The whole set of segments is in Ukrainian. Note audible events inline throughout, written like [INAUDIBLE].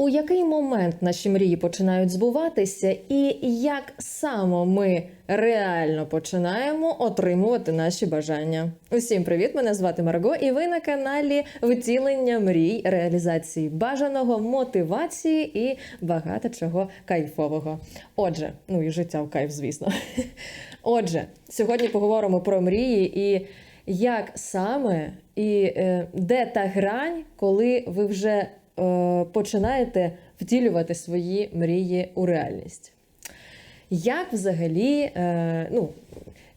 У який момент наші мрії починають збуватися, і як само ми реально починаємо отримувати наші бажання? Усім привіт! Мене звати Марго, і ви на каналі Втілення мрій, реалізації бажаного, мотивації і багато чого кайфового. Отже, ну і життя в кайф, звісно. [LAUGHS] Отже, сьогодні поговоримо про мрії і як саме і е, де та грань, коли ви вже починаєте втілювати свої мрії у реальність. Як взагалі, е, ну,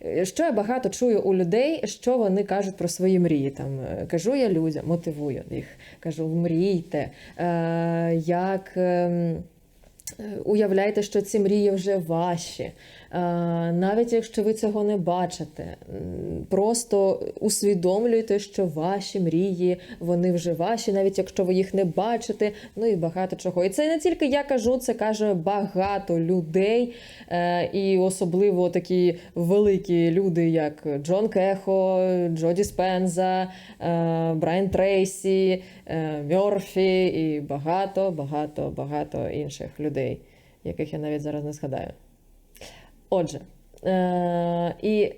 е, що я багато чую у людей, що вони кажуть про свої мрії. Там е, кажу я людям, мотивую їх, кажу, мрійте, е, як. Е, Уявляйте, що ці мрії вже ваші, Е, навіть якщо ви цього не бачите, просто усвідомлюйте, що ваші мрії вони вже ваші, навіть якщо ви їх не бачите. Ну і багато чого. І це не тільки я кажу, це каже багато людей, Е, і особливо такі великі люди, як Джон Кехо, Джоді Спенза, Брайан Трейсі, Мьорфі і багато, багато, багато інших людей, яких я навіть зараз не згадаю. Отже, е- і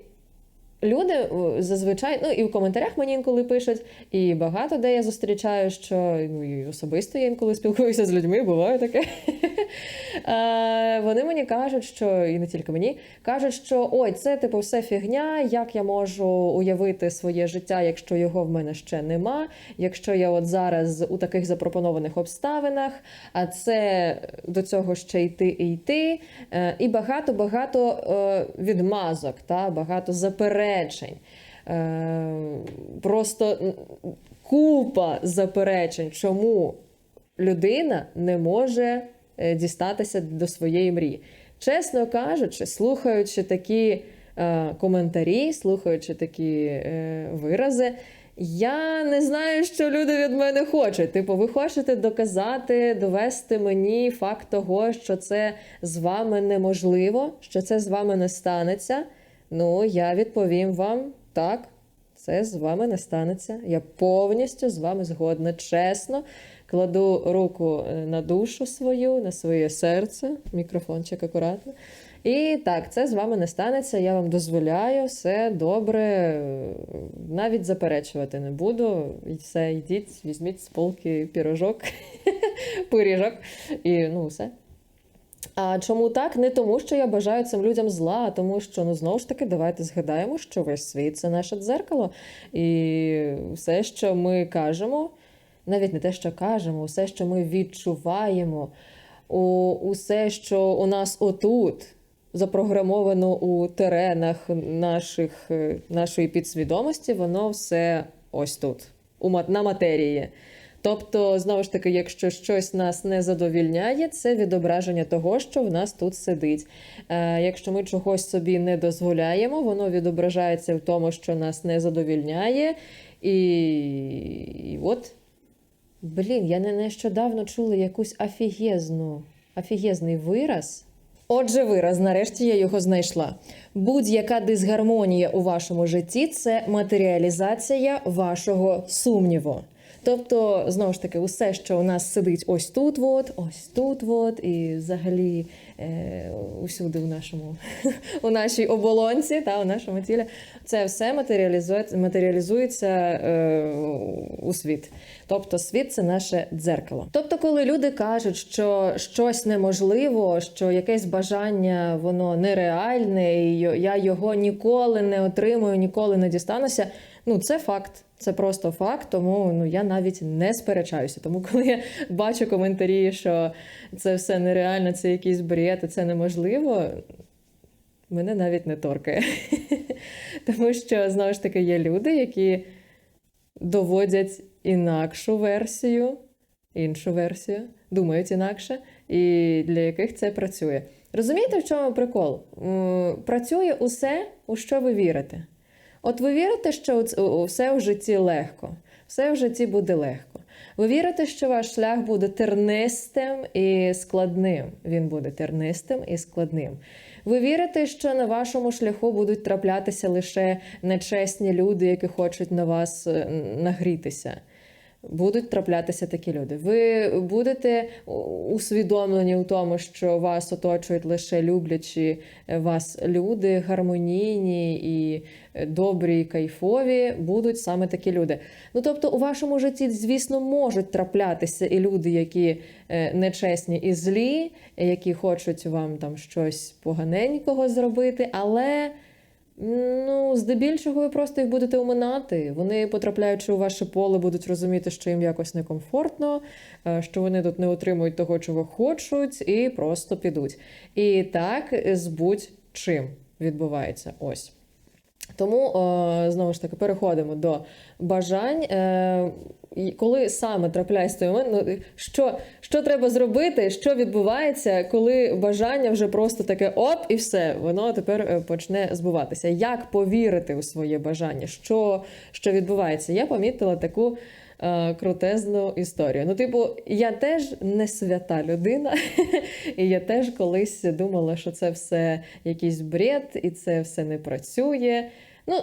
люди е, зазвичай, ну і в коментарях мені інколи пишуть, і багато де я зустрічаю, що ну і особисто я інколи спілкуюся з людьми, буває таке. [LAUGHS] Вони мені кажуть, що і не тільки мені кажуть, що ой, це типу все фігня. Як я можу уявити своє життя, якщо його в мене ще нема, якщо я от зараз у таких запропонованих обставинах, а це до цього ще йти і йти, Е, і багато багато е, відмазок, та багато заперечень. Е, Просто купа заперечень, чому людина не може е, дістатися до своєї мрії. Чесно кажучи, слухаючи такі е, коментарі, слухаючи такі вирази, я не знаю, що люди від мене хочуть. Типу, ви хочете доказати, довести мені факт того, що це з вами неможливо, що це з вами не станеться. Ну, я відповім вам так, це з вами не станеться. Я повністю з вами згодна, чесно. Кладу руку е, на душу свою, на своє серце, мікрофончик акуратно. І так, це з вами не станеться. Я вам дозволяю, все добре, навіть заперечувати не буду. І все, йдіть, візьміть з полки пірожок, [LAUGHS] пиріжок і ну все. А чому так? Не тому, що я бажаю цим людям зла, а тому що ну знову ж таки давайте згадаємо, що весь світ це наше дзеркало. І все, що ми кажемо, навіть не те, що кажемо, все, що ми відчуваємо, усе, що у нас отут запрограмовано у теренах наших, е, нашої підсвідомості, воно все ось тут, у на матерії. Тобто, знову ж таки, якщо щось нас не задовільняє, це відображення того, що в нас тут сидить. Е, якщо ми чогось собі не дозволяємо, воно відображається в тому, що нас не задовільняє. І, і от, блін, я не нещодавно чула якусь афігезну, афігезний вираз. Отже, вираз, нарешті я його знайшла. Будь-яка дисгармонія у вашому житті це матеріалізація вашого сумніву. Тобто, знову ж таки, усе, що у нас сидить ось тут, от, ось тут, от, і взагалі усюди у нашому [LAUGHS] у нашій оболонці, та у нашому тілі, це все матеріалізується, матеріалізується е, у світ. Тобто, світ це наше дзеркало. Тобто, коли люди кажуть, що щось неможливо, що якесь бажання воно нереальне, і я його ніколи не отримую, ніколи не дістануся. Ну, це факт, це просто факт, тому ну я навіть не сперечаюся. Тому коли я бачу коментарі, що це все нереально, це якийсь бред, і це неможливо, мене навіть не торкає. [LAUGHS] Тому що знову ж таки є люди, які доводять інакшу версію, іншу версію, думають інакше, і для яких це працює. Розумієте, в чому прикол? Працює усе, у що ви вірите. От ви вірите, що все в житті легко, все в житті буде легко. Ви вірите, що ваш шлях буде тернистим і складним. Він буде тернистим і складним. Ви вірите, що на вашому шляху будуть траплятися лише нечесні люди, які хочуть на вас е, нагрітися. Будуть траплятися такі люди. Ви будете усвідомлені у тому, що вас оточують лише люблячі вас люди, гармонійні і добрі, і кайфові. Будуть саме такі люди. Ну тобто, у вашому житті, звісно, можуть траплятися і люди, які е, нечесні і злі, які хочуть вам там щось поганенького зробити, але. Ну, здебільшого, ви просто їх будете оминати. Вони, потрапляючи у ваше поле, будуть розуміти, що їм якось некомфортно, е, що вони тут не отримують того, чого хочуть, і просто підуть. І так з будь-чим відбувається. Ось. Тому, знову ж таки, переходимо до бажань. Е, Коли саме трапляється той момент, ну, що, що треба зробити, що відбувається, коли бажання вже просто таке оп, і все, воно тепер е, почне збуватися. Як повірити у своє бажання? Що, що відбувається? Я помітила таку е, крутезну історію. Ну, типу, я теж не свята людина, [LAUGHS] і я теж колись думала, що це все якийсь бред, і це все не працює. Ну,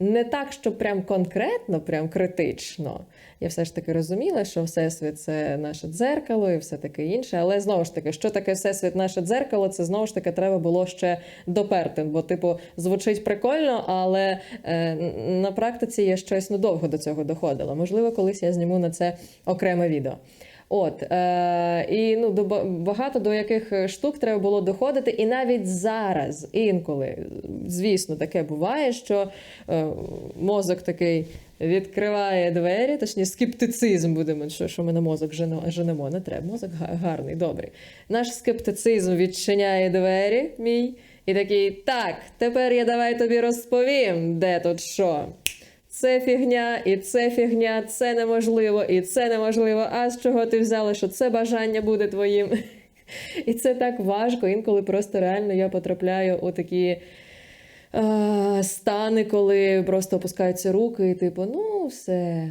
не так, що прям конкретно, прям критично. Я все ж таки розуміла, що Всесвіт це наше дзеркало і все таке інше. Але знову ж таки, що таке Всесвіт наше дзеркало, це знову ж таки треба було ще доперти. Бо, типу, звучить прикольно, але е, на практиці я щось ну, довго до цього доходила. Можливо, колись я зніму на це окреме відео. От е, і ну до багато до яких штук треба було доходити, і навіть зараз інколи, звісно, таке буває, що е, мозок такий відкриває двері, точніше скептицизм будемо, що що ми на мозок женемо. Не треба. Мозок гарний, добрий. Наш скептицизм відчиняє двері, мій, і такий: так, тепер я давай тобі розповім, де тут що. Це фігня, і це фігня, це неможливо, і це неможливо. А з чого ти взяла, що це бажання буде твоїм? [LAUGHS] І це так важко. Інколи просто реально я потрапляю у такі стани, коли просто опускаються руки, і типу, ну все.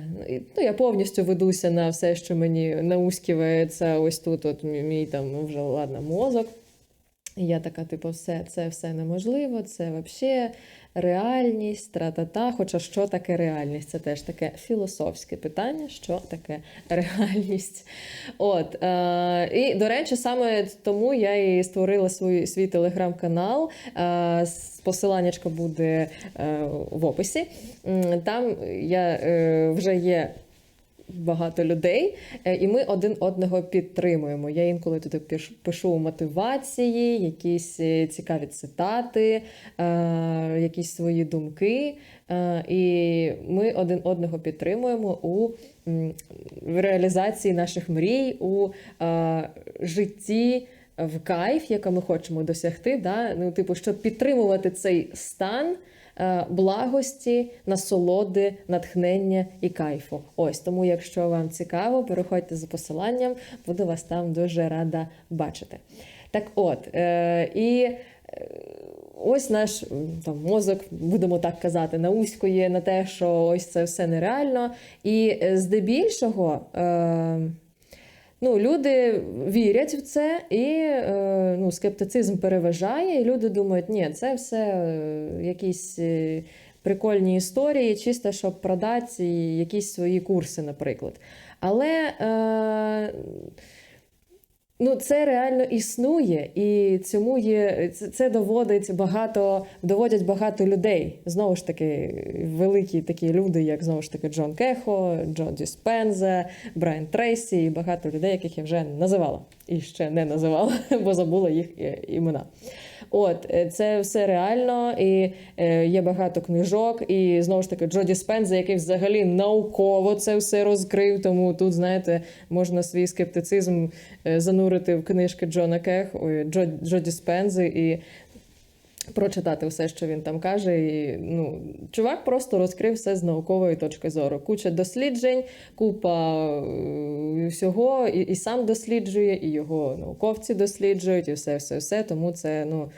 Ну, Я повністю ведуся на все, що мені наусківається ось тут, от мій там вже ладно, мозок. І я така, типу, все, це все неможливо, це взагалі реальність, тра-та-та. Хоча що таке реальність? Це теж таке філософське питання, що таке реальність. От, е, І, до речі, саме тому я і створила свій, свій телеграм-канал. Е, Посиланнячка буде е, в описі. Там я е, вже є багато людей, е, і ми один одного підтримуємо. Я інколи туди пишу мотивації, якісь е, цікаві цитати, е, якісь свої думки. І ми один одного підтримуємо у реалізації наших мрій, у житті. В кайф, яка ми хочемо досягти, да? ну, типу, щоб підтримувати цей стан благості, насолоди, натхнення і кайфу. Ось тому, якщо вам цікаво, переходьте за посиланням, буду вас там дуже рада бачити. Так от, е, і е, ось наш там мозок, будемо так казати, науськує на те, що ось це все нереально. І здебільшого. Ну, Люди вірять в це, і е, ну, скептицизм переважає, і люди думають, ні, це все е, якісь е, прикольні історії, чисто щоб продати якісь свої курси, наприклад. Але Ну, це реально існує, і цьому є це доводить багато, доводять багато людей. Знову ж таки, великі такі люди, як знову ж таки Джон Кехо, Джон Діспенза, Брайан Трейсі, і багато людей, яких я вже називала і ще не називала, [LAUGHS] бо забула їх е, імена. От е, це все реально, і е, є багато книжок. І знову ж таки, Джоді Спенза, який взагалі науково це все розкрив. Тому тут, знаєте, можна свій скептицизм занурити в книжки Джона Кех, Джоді Спензи і прочитати все, що він там каже. І, ну, Чувак просто розкрив все з наукової точки зору. Куча досліджень, купа е, всього, і, і сам досліджує, і його науковці досліджують, і все, все, все. Тому це, ну.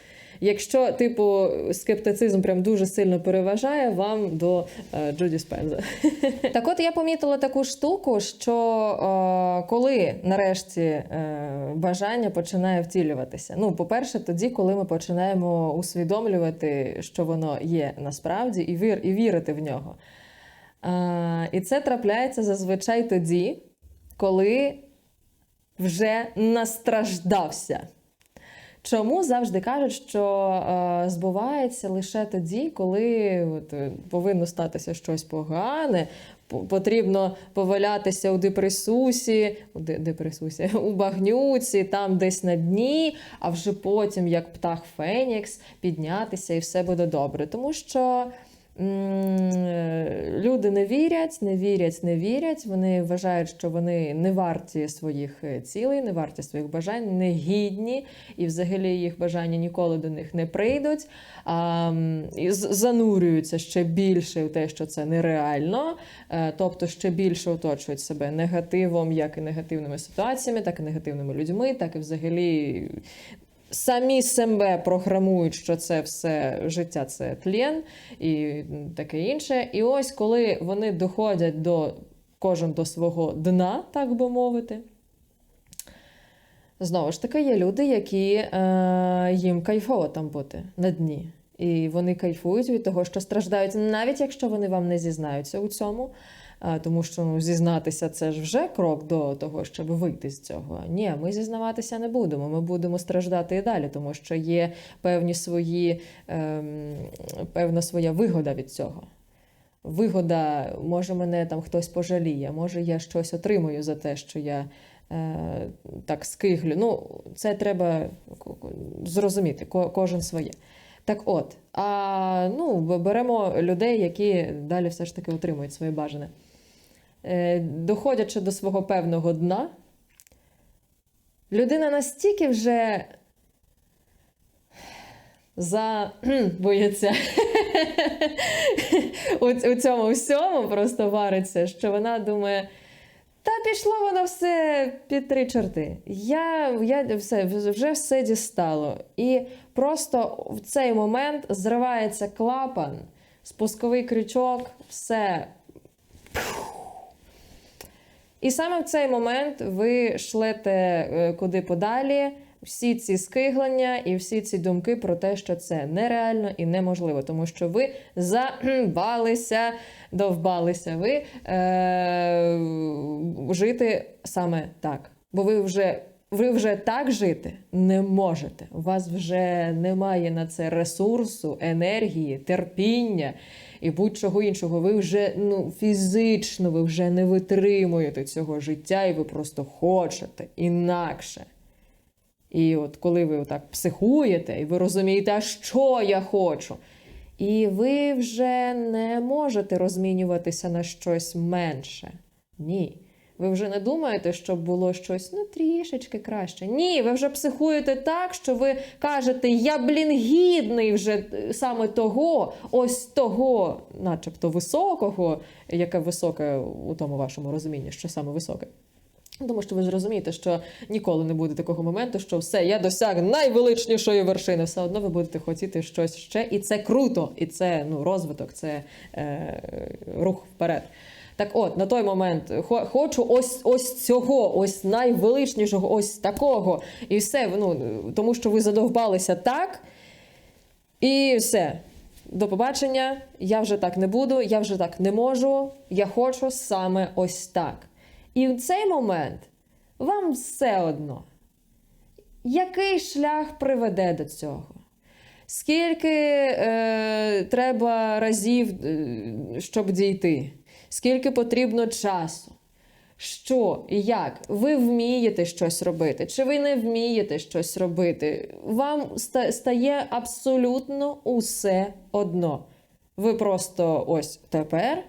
Якщо, типу, скептицизм прям дуже сильно переважає, вам до е, Джуді Спенза. [LAUGHS] Так, от я помітила таку штуку, що е, коли нарешті е, бажання починає втілюватися. Ну, по-перше, тоді, коли ми починаємо усвідомлювати, що воно є насправді, і вір, і вірити в нього. А, і це трапляється зазвичай тоді, коли вже настраждався. Чому завжди кажуть, що е, збувається лише тоді, коли от, е, повинно статися щось погане, по- потрібно повалятися у депресусі, у де- депресусі, [LAUGHS] у багнюці, там десь на дні, а вже потім, як птах Фенікс, піднятися і все буде добре. Тому що люди не вірять, не вірять, не вірять. Вони вважають, що вони не варті своїх е, цілей, не варті своїх бажань, не гідні, і взагалі їх бажання ніколи до них не прийдуть. А, і занурюються ще більше в те, що це нереально, е, тобто ще більше оточують себе негативом, як і негативними ситуаціями, так і негативними людьми, так і взагалі самі себе програмують, що це все життя це тлен і таке інше. І ось коли вони доходять до кожен до свого дна, так би мовити. Знову ж таки, є люди, які е, їм кайфово там бути на дні. І вони кайфують від того, що страждають, навіть якщо вони вам не зізнаються у цьому. Тому що ну, зізнатися це ж вже крок до того, щоб вийти з цього. Ні, ми зізнаватися не будемо. Ми будемо страждати і далі, тому що є певні свої, ем, певна своя вигода від цього. Вигода, може, мене там хтось пожаліє, може, я щось отримую за те, що я е, так скиглю. Ну, це треба зрозуміти, ко- кожен своє. Так от, а ну, беремо людей, які далі все ж таки отримують своє бажане. Е, доходячи до свого певного дна, людина настільки вже забоїться у, у цьому всьому, просто вариться, що вона думає. Та пішло воно все під три чорти. Я, я все, вже все дістало. І просто в цей момент зривається клапан, спусковий крючок, все. І саме в цей момент ви шлете е, куди подалі всі ці скиглення і всі ці думки про те, що це нереально і неможливо, тому що ви забалися, довбалися ви е, жити саме так. Бо ви вже. Ви вже так жити не можете. У вас вже немає на це ресурсу, енергії, терпіння і будь-чого іншого. Ви вже ну, фізично ви вже не витримуєте цього життя, і ви просто хочете інакше. І от коли ви отак психуєте, і ви розумієте, а що я хочу, і ви вже не можете розмінюватися на щось менше. Ні. Ви вже не думаєте, щоб було щось ну трішечки краще. Ні, ви вже психуєте так, що ви кажете, я, блін, гідний вже е, саме того, ось того, начебто високого, яке високе у тому вашому розумінні, що саме високе. Тому що ви ж розумієте, що ніколи не буде такого моменту, що все, я досяг найвеличнішої вершини. Все одно ви будете хотіти щось ще, і це круто, і це ну, розвиток, це е, рух вперед. Так от, на той момент хочу ось ось цього, ось найвеличнішого, ось такого. І все, ну, тому що ви задовбалися так, і все. До побачення, я вже так не буду, я вже так не можу, я хочу саме ось так. І в цей момент вам все одно, який шлях приведе до цього? Скільки е, треба разів, е, щоб дійти? Скільки потрібно часу? Що і як? Ви вмієте щось робити, чи ви не вмієте щось робити? Вам стає абсолютно усе одно. Ви просто ось тепер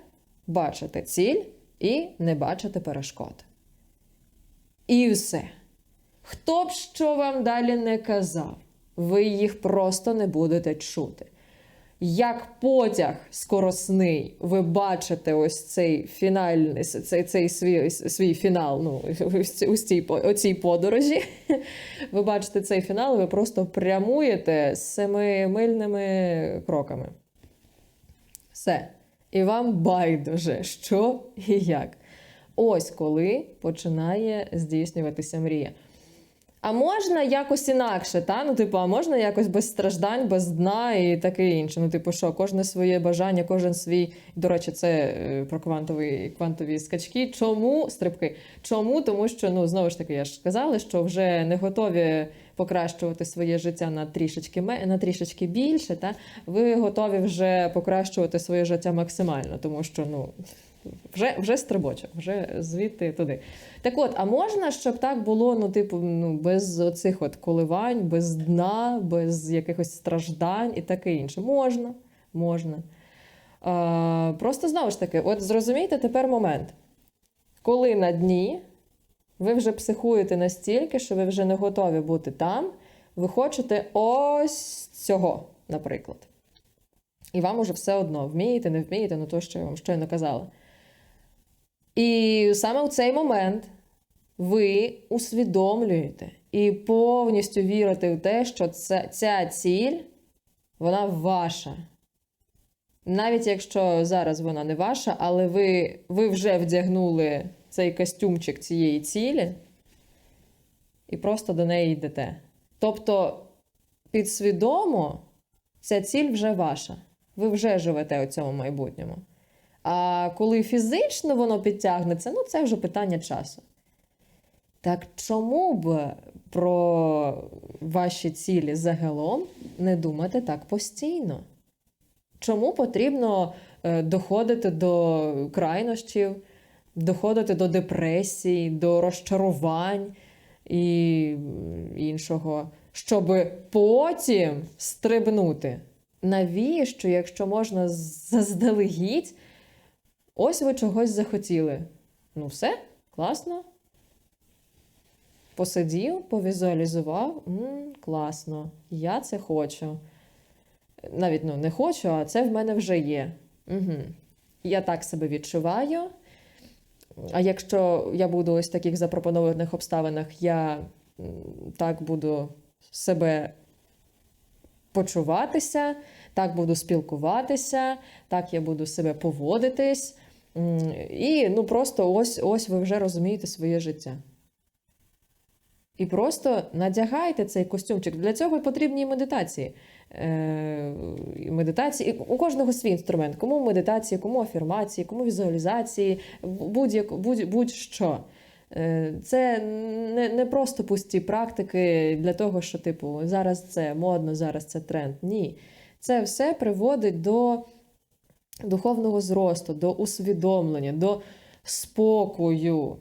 бачите ціль і не бачите перешкод. І все. Хто б що вам далі не казав, ви їх просто не будете чути. Як потяг скоросний, ви бачите ось цей фінальний цей, цей свій, свій фінал, ну, у цій, у цій подорожі. Ви бачите цей фінал, ви просто прямуєте семимильними кроками. Все. І вам байдуже, що і як. Ось коли починає здійснюватися мрія. А можна якось інакше, та? Ну, типу, а можна якось без страждань, без дна і таке інше. Ну, типу, що, кожне своє бажання, кожен свій. До речі, це е, про квантові, квантові скачки. Чому стрибки? Чому? Тому що, ну, знову ж таки, я ж сказала, що вже не готові покращувати своє життя на трішечки, на трішечки більше, та? ви готові вже покращувати своє життя максимально, тому що, ну. Вже, вже стрибочок, вже звідти туди. Так от, а можна, щоб так було, ну, типу, ну, без оцих от коливань, без дна, без якихось страждань і таке інше? Можна, можна. А, просто знову ж таки, от зрозумійте тепер момент, коли на дні ви вже психуєте настільки, що ви вже не готові бути там, ви хочете ось цього, наприклад. І вам уже все одно, вмієте, не вмієте, ну то, що я вам щойно казала. І саме в цей момент ви усвідомлюєте і повністю вірите в те, що це, ця ціль, вона ваша. Навіть якщо зараз вона не ваша, але ви, ви вже вдягнули цей костюмчик цієї цілі і просто до неї йдете. Тобто, підсвідомо, ця ціль вже ваша. Ви вже живете у цьому майбутньому. А коли фізично воно підтягнеться, ну це вже питання часу. Так чому б про ваші цілі загалом не думати так постійно? Чому потрібно е, доходити до крайнощів, доходити до депресій, до розчарувань і іншого, щоб потім стрибнути? Навіщо, якщо можна заздалегідь? Ось ви чогось захотіли. Ну, все, класно. Посидів, повізуалізував. М, класно, я це хочу. Навіть ну, не хочу, а це в мене вже є. Угу. Я так себе відчуваю. А якщо я буду ось в таких запропонованих обставинах, я так буду себе почуватися, так буду спілкуватися, так я буду себе поводитись. І ну просто ось ось ви вже розумієте своє життя. І просто надягайте цей костюмчик. Для цього потрібні і медитації. Е, медитації. У кожного свій інструмент. Кому медитації, кому афірмації, кому візуалізації, будь-як- будь- будь-що. Е, Це не, не просто пусті практики для того, що, типу, зараз це модно, зараз це тренд. Ні. Це все приводить до духовного зросту, до усвідомлення, до спокою,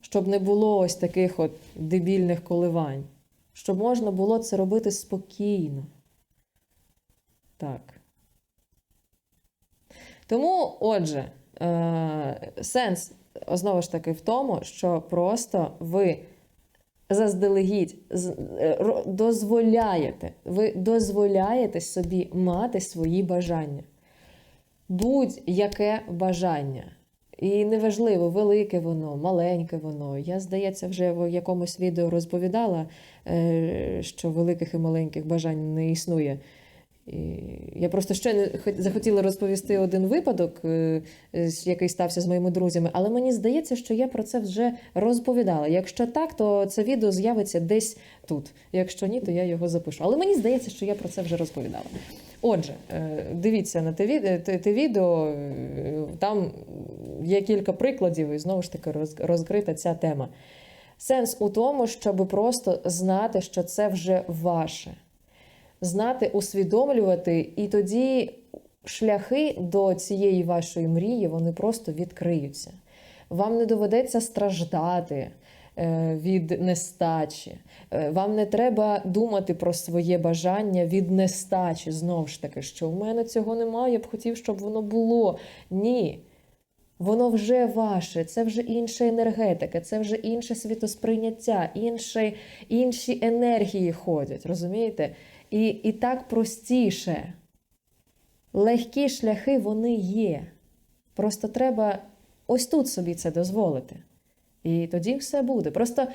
щоб не було ось таких от дебільних коливань, щоб можна було це робити спокійно. Так. Тому, отже, е- сенс знову ж таки в тому, що просто ви заздалегідь е, дозволяєте, ви дозволяєте собі мати свої бажання. Будь-яке бажання. І неважливо, велике воно, маленьке воно. Я, здається, вже в якомусь відео розповідала, е, що великих і маленьких бажань не існує. І я просто ще не хот- захотіла розповісти один випадок, е, який стався з моїми друзями, але мені здається, що я про це вже розповідала. Якщо так, то це відео з'явиться десь тут. Якщо ні, то я його запишу. Але мені здається, що я про це вже розповідала. Отже, е, дивіться на те, відео, е, там є кілька прикладів, і знову ж таки розкрита ця тема. Сенс у тому, щоб просто знати, що це вже ваше знати, усвідомлювати, і тоді шляхи до цієї вашої мрії вони просто відкриються. Вам не доведеться страждати від нестачі. Е, Вам не треба думати про своє бажання від нестачі. Знову ж таки, що в мене цього немає, я б хотів, щоб воно було. Ні. Воно вже ваше, це вже інша енергетика, це вже інше світосприйняття, інші, інші енергії ходять, розумієте? І, і так простіше. Легкі шляхи вони є. Просто треба ось тут собі це дозволити. І тоді все буде. Просто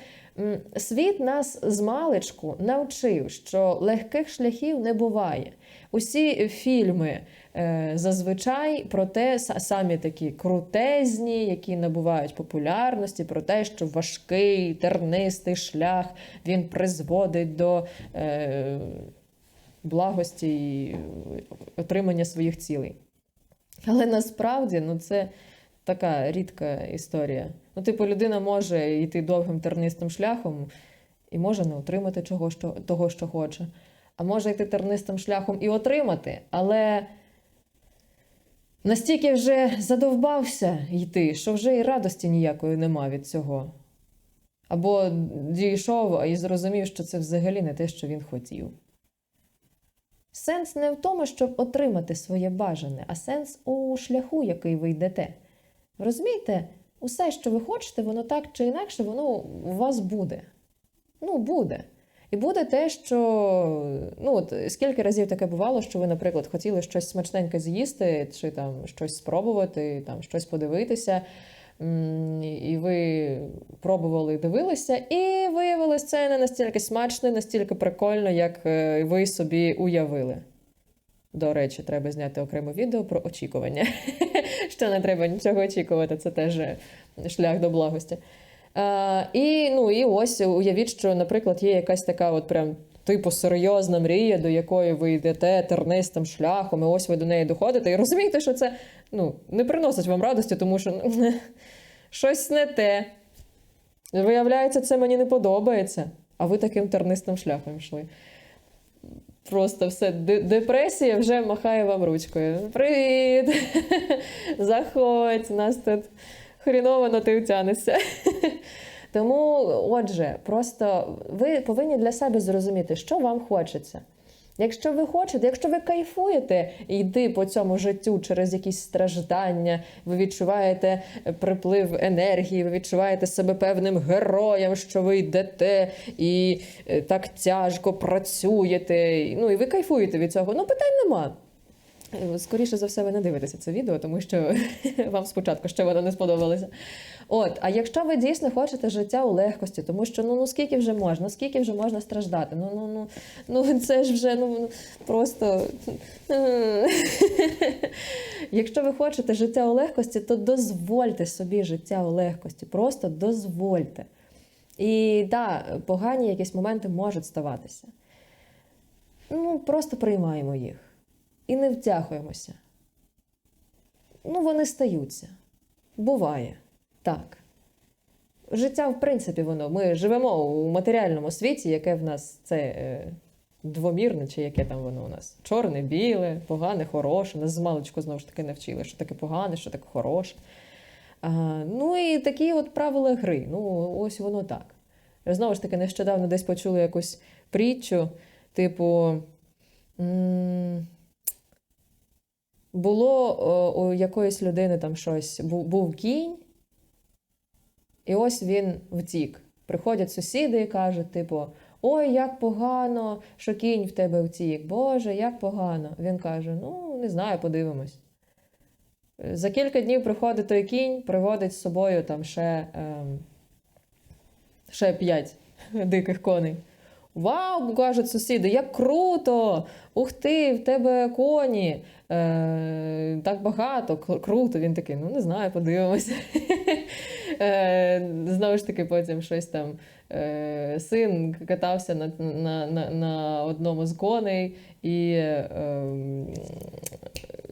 Світ нас з маличку навчив, що легких шляхів не буває. Усі фільми е, зазвичай про те, самі такі крутезні, які набувають популярності, про те, що важкий, тернистий шлях він призводить до е, благості і отримання своїх цілей. Але насправді ну, це така рідка історія. Ну, типу, людина може йти довгим тернистим шляхом і може не отримати чого, що, того, що хоче. А може йти тернистим шляхом і отримати, але настільки вже задовбався йти, що вже і радості ніякої нема від цього. Або дійшов і зрозумів, що це взагалі не те, що він хотів. Сенс не в тому, щоб отримати своє бажане, а сенс у шляху, який ви йдете. Розумієте, усе, що ви хочете, воно так чи інакше, воно у вас буде. Ну, буде. І буде те, що ну от скільки разів таке бувало, що ви, наприклад, хотіли щось смачненьке з'їсти, чи там щось спробувати, там щось подивитися. І ви пробували дивилися, і виявилось це не настільки смачно, настільки прикольно, як е, ви собі уявили. До речі, треба зняти окреме відео про очікування. [LAUGHS] Що не треба нічого очікувати, це теж шлях до благості. А, і, ну, і ось уявіть, що, наприклад, є якась така от прям типу серйозна мрія, до якої ви йдете тернистим шляхом, і ось ви до неї доходите, і розумієте, що це ну, не приносить вам радості, тому що ну, [LAUGHS] щось не те. Виявляється, це мені не подобається, а ви таким тернистим шляхом йшли. Просто все, депресія вже махає вам ручкою. Привіт! [LAUGHS] Заходь, нас тут хріново ти втянешся. [LAUGHS] Тому, отже, просто ви повинні для себе зрозуміти, що вам хочеться. Якщо ви хочете, якщо ви кайфуєте йти по цьому життю через якісь страждання, ви відчуваєте приплив енергії, ви відчуваєте себе певним героєм, що ви йдете і е, так тяжко працюєте. Ну і ви кайфуєте від цього. Ну, питань нема. Е, Скоріше за все, ви не дивитеся це відео, тому що [LAUGHS] вам спочатку ще воно не сподобалося. От, а якщо ви дійсно хочете життя у легкості, тому що ну, ну скільки вже можна, скільки вже можна страждати? Ну, ну, ну, ну [LAUGHS] це ж вже ну, ну, просто. [LAUGHS] Якщо ви хочете життя у легкості, то дозвольте собі життя у легкості. Просто дозвольте. І так, погані якісь моменти можуть ставатися. Ну, просто приймаємо їх і не втягуємося. Ну, вони стаються. Буває. Так. Життя, в принципі, воно. Ми живемо у матеріальному світі, яке в нас це е, двомірне, чи яке там воно у нас? Чорне, біле, погане, хороше. Нас з маличку знову ж таки навчили, що таке погане, що таке хороше. А, ну і такі от правила гри. Ну, ось воно так. Знову ж таки, нещодавно десь почули якусь притчу, типу. м, було у якоїсь людини там щось, був, був кінь, і ось він втік. Приходять сусіди і кажуть, типу, ой, як погано, що кінь в тебе втік. Боже, як погано. Він каже: ну, не знаю, подивимось. За кілька днів приходить той кінь, приводить з собою там ще, ем, ще п'ять [LAUGHS] диких коней. Вау, кажуть сусіди, як круто! Ух ти, в тебе коні. Е, так багато, круто. Він такий, ну не знаю, подивимося. [LAUGHS] Е, знову ж таки, потім щось там. Е, син катався на, на, на, на одному з коней і е,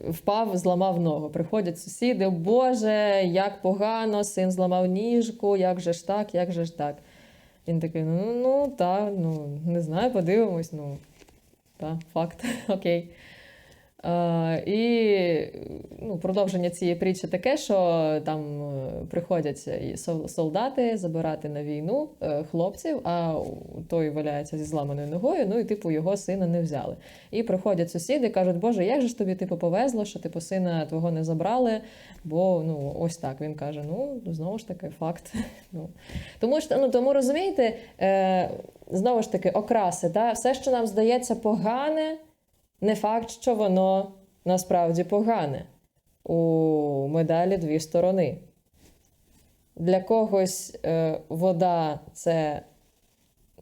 впав, зламав ногу. Приходять сусіди, Боже, як погано, син зламав ніжку, як же ж так, як же ж так. Він такий, ну, ну так, ну, не знаю, подивимось, ну, так, факт, [LAUGHS] окей. А, і ну, продовження цієї притчі таке, що там е, приходять і солдати забирати на війну е, хлопців, а той валяється зі зламаною ногою, ну і типу його сина не взяли. І приходять сусіди, кажуть, Боже, як же ж тобі типу, повезло, що типу сина твого не забрали, бо ну ось так. Він каже: ну, знову ж таки, факт. [LAUGHS] Ну, тому що ну, тому розумієте, е, знову ж таки, окраси, да? все, що нам здається погане, не факт, що воно насправді погане. У медалі дві сторони. Для когось е, вода це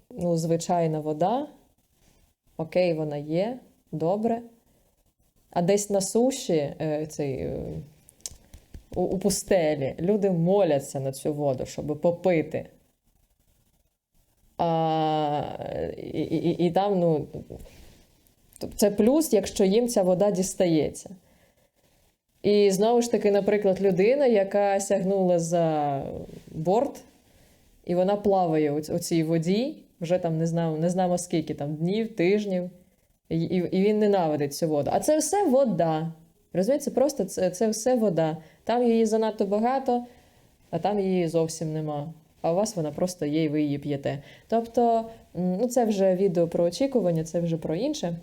ну, звичайна вода. Окей, вона є, добре. А десь на суші, е, цей, е, у, у пустелі, люди моляться на цю воду, щоб попити. А, і, і, і там, ну, тобто це плюс, якщо їм ця вода дістається. І знову ж таки, наприклад, людина, яка сягнула за борт, і вона плаває у, цій воді, вже там не знаю, не знаємо скільки там днів, тижнів, і, і він ненавидить цю воду. А це все вода. Розумієте, просто це, це все вода. Там її занадто багато, а там її зовсім нема. А у вас вона просто є, і ви її п'єте. Тобто, ну це вже відео про очікування, це вже про інше.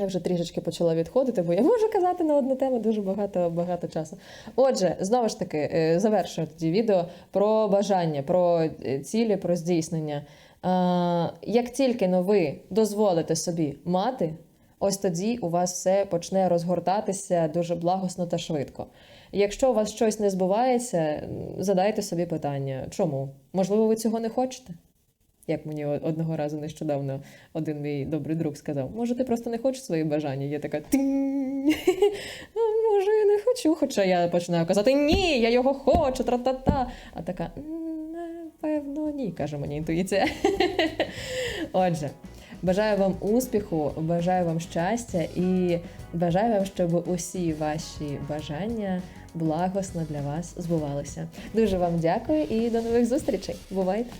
Я вже трішечки почала відходити, бо я можу казати на одну тему дуже багато, багато часу. Отже, знову ж таки, е, завершую тоді відео про бажання, про е, цілі, про здійснення. А, Як тільки ви дозволите собі мати, ось тоді у вас все почне розгортатися дуже благосно та швидко. Якщо у вас щось не збувається, задайте собі питання, чому? Можливо, ви цього не хочете? Як мені одного разу нещодавно один мій добрий друг сказав: може, ти просто не хочеш свої бажання? Я така «Тинь». [LAUGHS] Може, я не хочу. Хоча я починаю казати ні, я його хочу, тра-та-та. А така «М, напевно, ні, каже мені інтуїція. [LAUGHS] Отже. Бажаю вам успіху, бажаю вам щастя і бажаю вам, щоб усі ваші бажання благосно для вас збувалися. Дуже вам дякую і до нових зустрічей. Бувайте!